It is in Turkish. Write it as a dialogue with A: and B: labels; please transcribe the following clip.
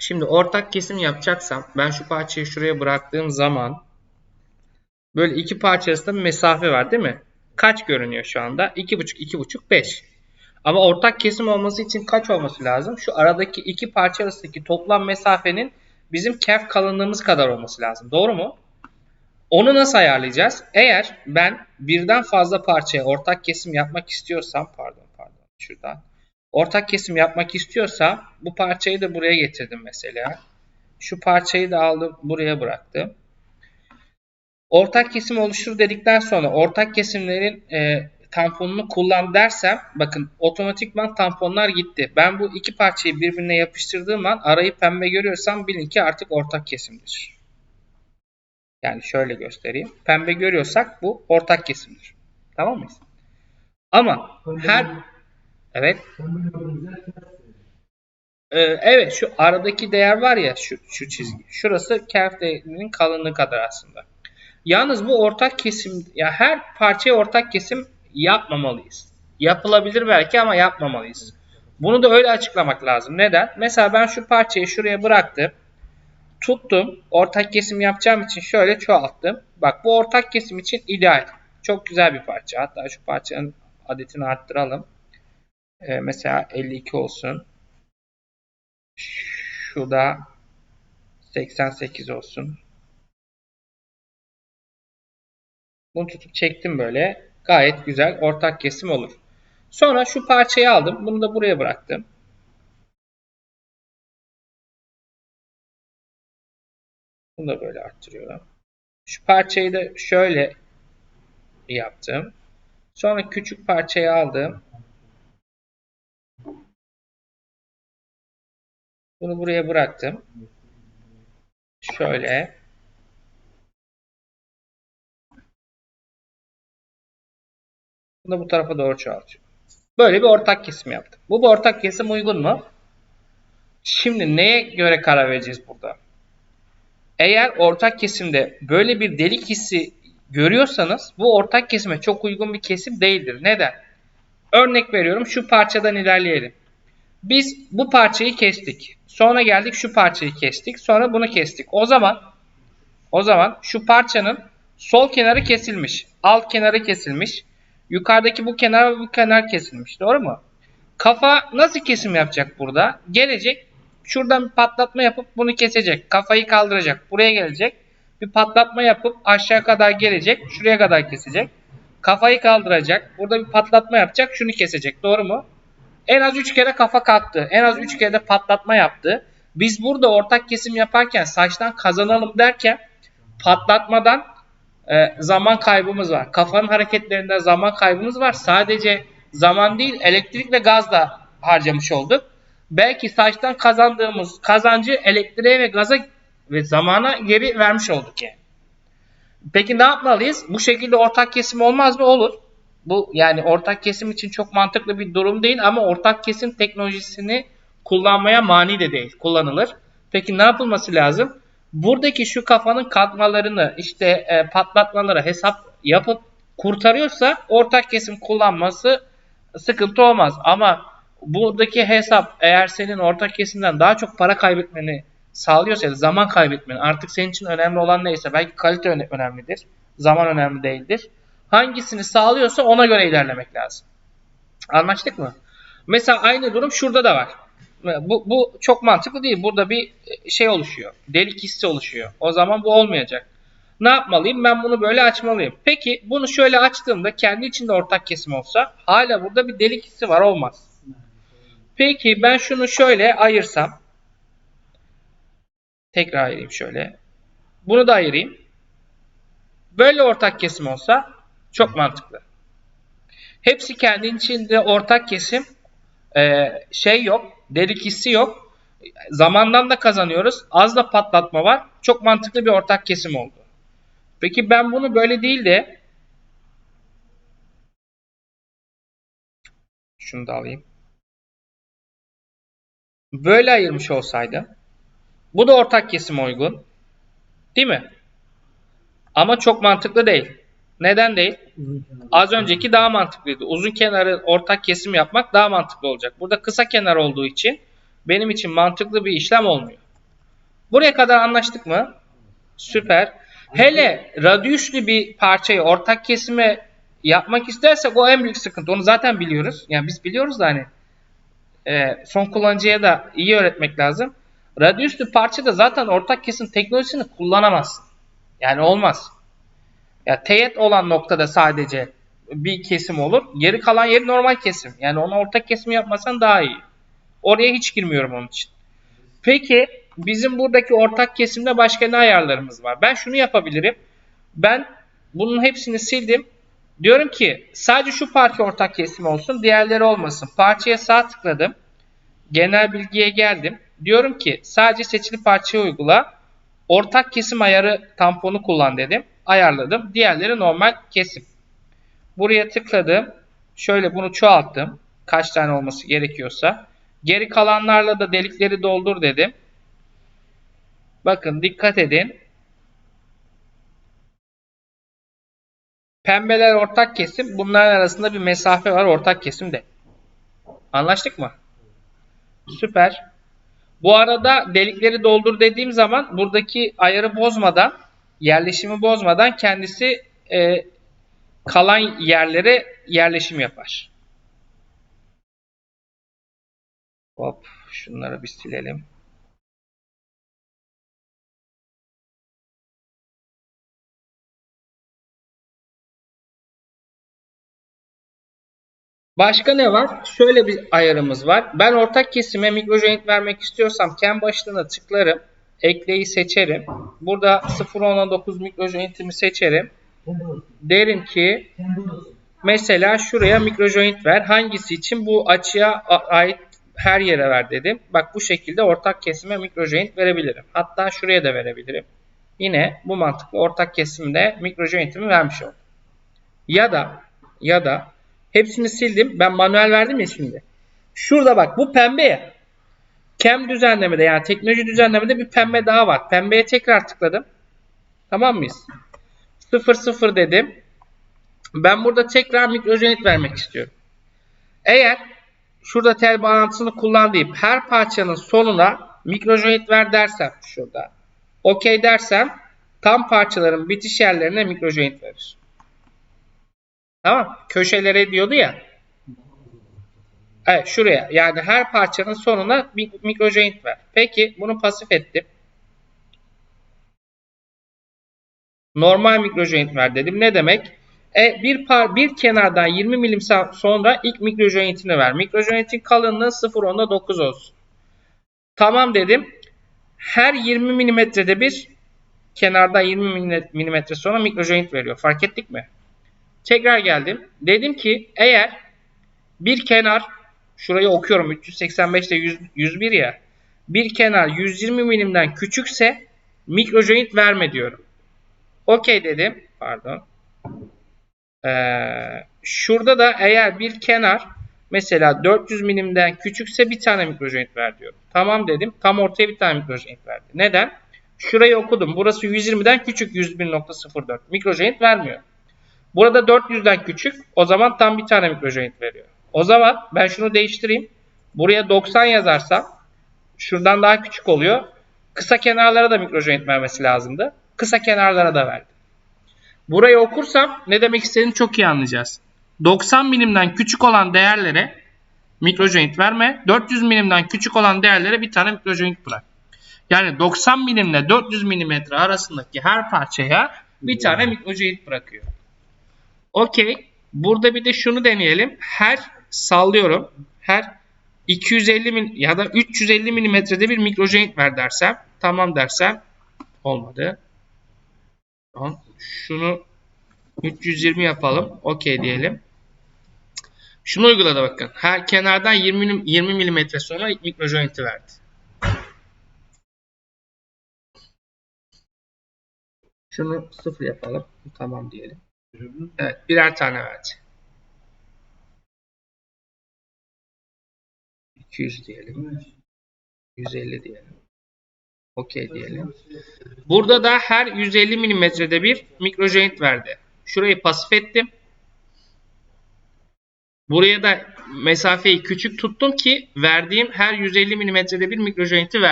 A: Şimdi ortak kesim yapacaksam ben şu parçayı şuraya bıraktığım zaman böyle iki parça arasında mesafe var değil mi? Kaç görünüyor şu anda? 2,5, 2,5, 5. Ama ortak kesim olması için kaç olması lazım? Şu aradaki iki parça arasındaki toplam mesafenin bizim kef kalınlığımız kadar olması lazım. Doğru mu? Onu nasıl ayarlayacağız? Eğer ben birden fazla parçaya ortak kesim yapmak istiyorsam, pardon pardon şuradan. Ortak kesim yapmak istiyorsam bu parçayı da buraya getirdim mesela. Şu parçayı da aldım buraya bıraktım. Ortak kesim oluştur dedikten sonra ortak kesimlerin e, tamponunu kullan dersem bakın otomatikman tamponlar gitti. Ben bu iki parçayı birbirine yapıştırdığım an arayı pembe görüyorsam bilin ki artık ortak kesimdir. Yani şöyle göstereyim. Pembe görüyorsak bu ortak kesimdir. Tamam mıyız? Ama her evet Ee, evet şu aradaki değer var ya şu, şu çizgi. Şurası kerf değerinin kalınlığı kadar aslında. Yalnız bu ortak kesim ya her parçaya ortak kesim yapmamalıyız. Yapılabilir belki ama yapmamalıyız. Bunu da öyle açıklamak lazım. Neden? Mesela ben şu parçayı şuraya bıraktım. Tuttum. Ortak kesim yapacağım için şöyle çoğalttım. Bak bu ortak kesim için ideal. Çok güzel bir parça. Hatta şu parçanın adetini arttıralım. Ee, mesela 52 olsun. Şu da 88 olsun. Bunu tutup çektim böyle. Gayet güzel ortak kesim olur. Sonra şu parçayı aldım. Bunu da buraya bıraktım. Bunu da böyle arttırıyorum. Şu parçayı da şöyle yaptım. Sonra küçük parçayı aldım. Bunu buraya bıraktım. Şöyle. Bunu bu tarafa doğru çoğaltıyorum. Böyle bir ortak kesim yaptım. Bu bir ortak kesim uygun mu? Şimdi neye göre karar vereceğiz burada? Eğer ortak kesimde böyle bir delik hissi görüyorsanız bu ortak kesime çok uygun bir kesim değildir. Neden? Örnek veriyorum şu parçadan ilerleyelim. Biz bu parçayı kestik. Sonra geldik şu parçayı kestik. Sonra bunu kestik. O zaman o zaman şu parçanın sol kenarı kesilmiş. Alt kenarı kesilmiş. Yukarıdaki bu kenar ve bu kenar kesilmiş. Doğru mu? Kafa nasıl kesim yapacak burada? Gelecek. Şuradan bir patlatma yapıp bunu kesecek. Kafayı kaldıracak. Buraya gelecek. Bir patlatma yapıp aşağı kadar gelecek. Şuraya kadar kesecek. Kafayı kaldıracak. Burada bir patlatma yapacak. Şunu kesecek. Doğru mu? En az 3 kere kafa kalktı. En az 3 kere de patlatma yaptı. Biz burada ortak kesim yaparken saçtan kazanalım derken patlatmadan e, zaman kaybımız var. Kafanın hareketlerinde zaman kaybımız var. Sadece zaman değil elektrik ve gaz da harcamış olduk. Belki saçtan kazandığımız kazancı elektriğe ve gaza ve zamana geri vermiş olduk yani. Peki ne yapmalıyız? Bu şekilde ortak kesim olmaz mı? Olur. Bu yani ortak kesim için çok mantıklı bir durum değil ama ortak kesim teknolojisini kullanmaya mani de değil. Kullanılır. Peki ne yapılması lazım? Buradaki şu kafanın kalkmalarını işte e, patlatmaları hesap yapıp kurtarıyorsa ortak kesim kullanması sıkıntı olmaz. Ama buradaki hesap eğer senin ortak kesimden daha çok para kaybetmeni sağlıyorsa zaman kaybetmeni artık senin için önemli olan neyse belki kalite önemlidir. Zaman önemli değildir hangisini sağlıyorsa ona göre ilerlemek lazım. Anlaştık mı? Mesela aynı durum şurada da var. Bu, bu çok mantıklı değil. Burada bir şey oluşuyor. Delik hissi oluşuyor. O zaman bu olmayacak. Ne yapmalıyım? Ben bunu böyle açmalıyım. Peki bunu şöyle açtığımda kendi içinde ortak kesim olsa hala burada bir delik hissi var. Olmaz. Peki ben şunu şöyle ayırsam. Tekrar ayırayım şöyle. Bunu da ayırayım. Böyle ortak kesim olsa çok mantıklı. Hepsi kendi içinde ortak kesim. Ee, şey yok. Delik hissi yok. Zamandan da kazanıyoruz. Az da patlatma var. Çok mantıklı bir ortak kesim oldu. Peki ben bunu böyle değil de şunu da alayım. Böyle ayırmış olsaydım bu da ortak kesim uygun. Değil mi? Ama çok mantıklı değil. Neden değil? Az önceki daha mantıklıydı. Uzun kenarı ortak kesim yapmak daha mantıklı olacak. Burada kısa kenar olduğu için benim için mantıklı bir işlem olmuyor. Buraya kadar anlaştık mı? Süper. Hele radyüslü bir parçayı ortak kesime yapmak istersek o en büyük sıkıntı. Onu zaten biliyoruz. Yani biz biliyoruz da hani e, son kullanıcıya da iyi öğretmek lazım. Radyüslü parçada zaten ortak kesim teknolojisini kullanamazsın. Yani olmaz. Ya teğet olan noktada sadece bir kesim olur. Geri kalan yeri normal kesim. Yani onu ortak kesim yapmasan daha iyi. Oraya hiç girmiyorum onun için. Peki bizim buradaki ortak kesimde başka ne ayarlarımız var? Ben şunu yapabilirim. Ben bunun hepsini sildim. Diyorum ki sadece şu parça ortak kesim olsun. Diğerleri olmasın. Parçaya sağ tıkladım. Genel bilgiye geldim. Diyorum ki sadece seçili parçayı uygula. Ortak kesim ayarı tamponu kullan dedim. Ayarladım. Diğerleri normal kesim. Buraya tıkladım. Şöyle bunu çoğalttım. Kaç tane olması gerekiyorsa. Geri kalanlarla da delikleri doldur dedim. Bakın dikkat edin. Pembeler ortak kesim. Bunların arasında bir mesafe var ortak kesimde. Anlaştık mı? Süper. Bu arada delikleri doldur dediğim zaman buradaki ayarı bozmadan, yerleşimi bozmadan kendisi e, kalan yerlere yerleşim yapar. Hop şunları bir silelim. Başka ne var? Şöyle bir ayarımız var. Ben ortak kesime mikrojoint vermek istiyorsam ken başlığına tıklarım. Ekleyi seçerim. Burada 0.10'a 9 mikrojointimi seçerim. Derim ki mesela şuraya mikrojoint ver. Hangisi için? Bu açıya ait her yere ver dedim. Bak bu şekilde ortak kesime mikrojoint verebilirim. Hatta şuraya da verebilirim. Yine bu mantıkla ortak kesimde mikrojointimi vermiş oldum. Ya da ya da hepsini sildim. Ben manuel verdim ya şimdi. Şurada bak bu pembe ya. Kem düzenlemede yani teknoloji düzenlemede bir pembe daha var. Pembeye tekrar tıkladım. Tamam mıyız? 0 0 dedim. Ben burada tekrar mikrojoint vermek istiyorum. Eğer şurada tel bağlantısını kullan deyip her parçanın sonuna mikrojoint ver dersem şurada. OK dersem tam parçaların bitiş yerlerine mikrojoint verir. Tamam. Köşelere diyordu ya. Evet şuraya. Yani her parçanın sonuna mikrojoint ver. Peki bunu pasif ettim. Normal mikrojoint ver dedim. Ne demek? E, bir par bir kenardan 20 milim sonra ilk mikrojointini ver. Mikrojointin kalınlığı 0.10'da 9 olsun. Tamam dedim. Her 20 milimetrede bir kenardan 20 milimetre sonra mikrojoint veriyor. Fark ettik mi? Tekrar geldim. Dedim ki eğer bir kenar şurayı okuyorum 385 ile 100, 101 ya. Bir kenar 120 milimden küçükse mikrojoint verme diyorum. Okey dedim. Pardon. Ee, şurada da eğer bir kenar mesela 400 milimden küçükse bir tane mikrojoint ver diyorum. Tamam dedim. Tam ortaya bir tane mikrojoint verdi. Neden? Şurayı okudum. Burası 120'den küçük 101.04. Mikrojoint vermiyor. Burada 400'den küçük. O zaman tam bir tane mikrojoint veriyor. O zaman ben şunu değiştireyim. Buraya 90 yazarsam şuradan daha küçük oluyor. Kısa kenarlara da mikrojoint vermesi lazımdı. Kısa kenarlara da verdi. Burayı okursam ne demek istediğini çok iyi anlayacağız. 90 milimden küçük olan değerlere mikrojoint verme. 400 milimden küçük olan değerlere bir tane mikrojoint bırak. Yani 90 milimle 400 milimetre arasındaki her parçaya bir tane mikrojoint bırakıyor. Okey. Burada bir de şunu deneyelim. Her sallıyorum. Her 250 min ya da 350 milimetrede bir mikrojoint ver dersem. Tamam dersem. Olmadı. Şunu 320 yapalım. Okey diyelim. Şunu uyguladı bakın. Her kenardan 20 20 milimetre sonra mikrojoint'i verdi. Şunu sıfır yapalım. Tamam diyelim. Evet, birer tane verdi. 200 diyelim. 150 diyelim. Okey diyelim. Burada da her 150 milimetrede bir mikrojoint verdi. Şurayı pasif ettim. Buraya da mesafeyi küçük tuttum ki verdiğim her 150 milimetrede bir mikrojointi verdi.